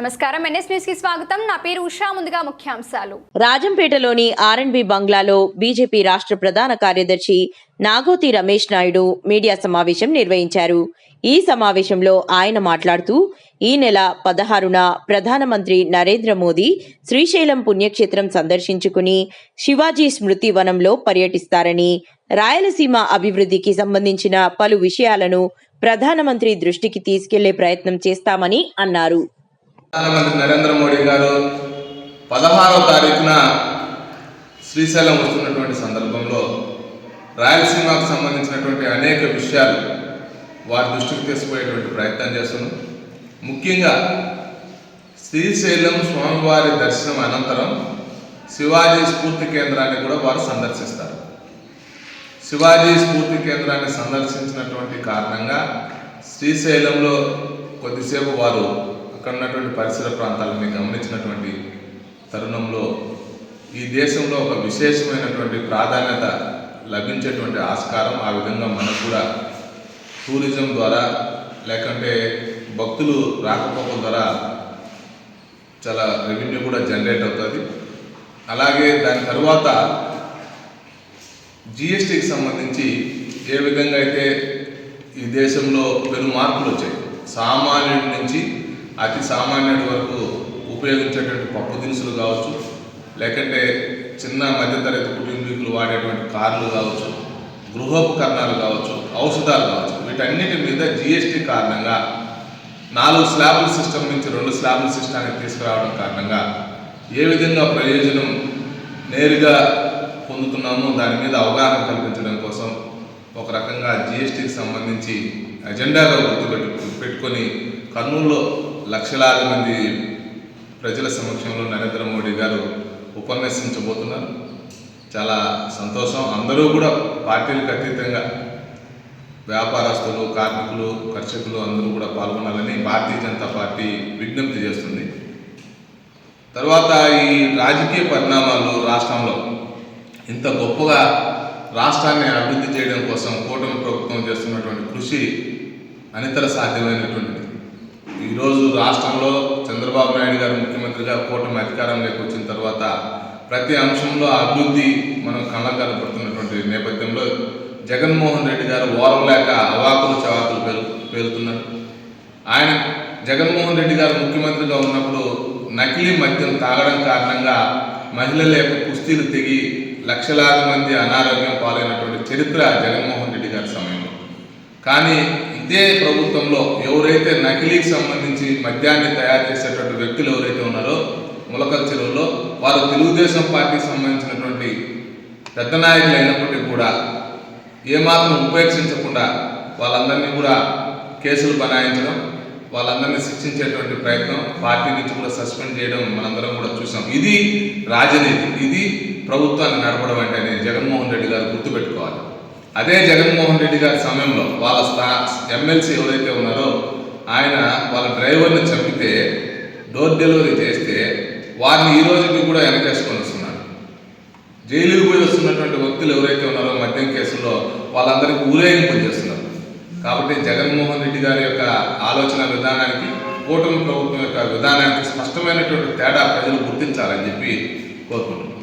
నమస్కారం. ఎన్ఎస్ న్యూస్కి స్వాగతం. నా పేరు ఉషా. ముందుగా ముఖ్యాంశాలు. రాజంపేటలోని ఆర్ఎండ్బి బంగ్లాలో బీజేపీ రాష్ట్ర ప్రధాన కార్యదర్శి నాగోతి రమేష్ నాయుడు మీడియా సమావేశం నిర్వహించారు. ఈ సమావేశంలో ఆయన మాట్లాడుతూ ఈ నెల పదహారున ప్రధానమంత్రి నరేంద్ర మోదీ శ్రీశైలం పుణ్యక్షేత్రం సందర్శించుకుని శివాజీ స్మృతి వనంలో పర్యటిస్తారని రాయలసీమ అభివృద్ధికి సంబంధించిన పలు విషయాలను ప్రధానమంత్రి దృష్టికి తీసుకెళ్ళే ప్రయత్నం చేస్తామని అన్నారు. ప్రధానమంత్రి నరేంద్ర మోడీ గారు పదహారవ తారీఖున శ్రీశైలం వస్తున్నటువంటి సందర్భంలో రాయలసీమకు సంబంధించినటువంటి అనేక విషయాలు వారి దృష్టికి తీసుకుపోయేటువంటి ప్రయత్నం చేస్తున్నాం. ముఖ్యంగా శ్రీశైలం స్వామివారి దర్శనం అనంతరం శివాజీ స్ఫూర్తి కేంద్రాన్ని కూడా వారు సందర్శిస్తారు. శివాజీ స్ఫూర్తి కేంద్రాన్ని సందర్శించినటువంటి కారణంగా శ్రీశైలంలో కొద్దిసేపు వారు అక్కడ ఉన్నటువంటి పరిసర ప్రాంతాలను గమనించినటువంటి తరుణంలో ఈ దేశంలో ఒక విశేషమైనటువంటి ప్రాధాన్యత లభించేటువంటి ఆస్కారం ఆ విధంగా మనకు కూడా టూరిజం ద్వారా లేకంటే భక్తులు రాకపోకల ద్వారా చాలా రెవెన్యూ కూడా జనరేట్ అవుతుంది. అలాగే దాని తర్వాత జిఎస్టీకి సంబంధించి ఏ విధంగా అయితే ఈ దేశంలో పెను మార్పులు వచ్చాయి సామాన్యుడి నుంచి అతి సామాన్యుడి వరకు ఉపయోగించేటువంటి పప్పు దినుసులు కావచ్చు లేకంటే చిన్న మధ్యతరగతి కుటుంబీకులు వాడేటువంటి కార్లు కావచ్చు గృహోపకరణాలు కావచ్చు ఔషధాలు కావచ్చు వీటన్నిటి మీద జిఎస్టీ కారణంగా నాలుగు స్లాబుల సిస్టమ్ నుంచి రెండు స్లాబుల సిస్టానికి తీసుకురావడం కారణంగా ఏ విధంగా ప్రయోజనం నేరుగా పొందుతున్నామో దాని మీద అవగాహన కల్పించడం కోసం ఒక రకంగా జిఎస్టీకి సంబంధించి అజెండాగా గుర్తుపెట్టు పెట్టుకొని కర్నూలులో లక్షలాది మంది ప్రజల సమక్షంలో నరేంద్ర మోడీ గారు ఉపన్యసించబోతున్నారు. చాలా సంతోషం. అందరూ కూడా పార్టీలకు అతీతంగా వ్యాపారస్తులు కార్మికులు కర్షకులు అందరూ కూడా పాల్గొనాలని భారతీయ జనతా పార్టీ విజ్ఞప్తి చేస్తుంది. తర్వాత ఈ రాజకీయ పరిణామాలు రాష్ట్రంలో ఇంత గొప్పగా రాష్ట్రాన్ని అభివృద్ధి చేయడం కోసం కూటమి ప్రభుత్వం చేస్తున్నటువంటి కృషి అనితర సాధ్యమైనటువంటిది. ఈరోజు రాష్ట్రంలో చంద్రబాబు నాయుడు గారు ముఖ్యమంత్రిగా కూటమి అధికారంలోకి వచ్చిన తర్వాత ప్రతి అంశంలో అభివృద్ధి మనం కళ్ళ కనపడుతున్నటువంటి నేపథ్యంలో జగన్మోహన్ రెడ్డి గారు ఓరవలేక అవాకులు చవాకులు పేరు పేరుతున్నారు ఆయన జగన్మోహన్ రెడ్డి గారు ముఖ్యమంత్రిగా ఉన్నప్పుడు నకిలీ మద్యం తాగడం కారణంగా మహిళల యొక్క కుస్తీలు తెగి లక్షలాది మంది అనారోగ్యం పాలైనటువంటి చరిత్ర జగన్మోహన్ రెడ్డి గారి సమయంలో. కానీ ఇదే ప్రభుత్వంలో ఎవరైతే నకిలీకి సంబంధించి మద్యాన్ని తయారు చేసేటువంటి వ్యక్తులు ఎవరైతే ఉన్నారో ములకల్ చెరువులో వారు తెలుగుదేశం పార్టీకి సంబంధించినటువంటి పెద్ద నాయకులు అయినప్పటికీ కూడా ఏమాత్రం ఉపేక్షించకుండా వాళ్ళందరినీ కూడా కేసులు బనాయించడం వాళ్ళందరినీ శిక్షించేటువంటి ప్రయత్నం పార్టీ నుంచి కూడా సస్పెండ్ చేయడం మనందరం కూడా చూసాం. ఇది రాజనీతి ఇది ప్రభుత్వాన్ని నడపడం అంటేనే జగన్మోహన్ రెడ్డి గారు గుర్తుపెట్టుకోవాలి. అదే జగన్మోహన్ రెడ్డి గారి సమయంలో వాళ్ళ స్థా ఎమ్మెల్సీ ఎవరైతే ఉన్నారో ఆయన వాళ్ళ డ్రైవర్ని చంపితే డోర్ డెలివరీ చేస్తే వారిని ఈ రోజుకి కూడా వెనకేసుకొని వస్తున్నారు. జైలుకి పోయి వస్తున్నటువంటి వ్యక్తులు ఎవరైతే ఉన్నారో మద్యం కేసుల్లో వాళ్ళందరికీ ఊరేగింపు చేస్తున్నారు. కాబట్టి జగన్మోహన్ రెడ్డి గారి యొక్క ఆలోచన విధానానికి కూటమి ప్రభుత్వం యొక్క విధానానికి స్పష్టమైనటువంటి తేడా ప్రజలు గుర్తించాలని చెప్పి కోరుకుంటున్నాను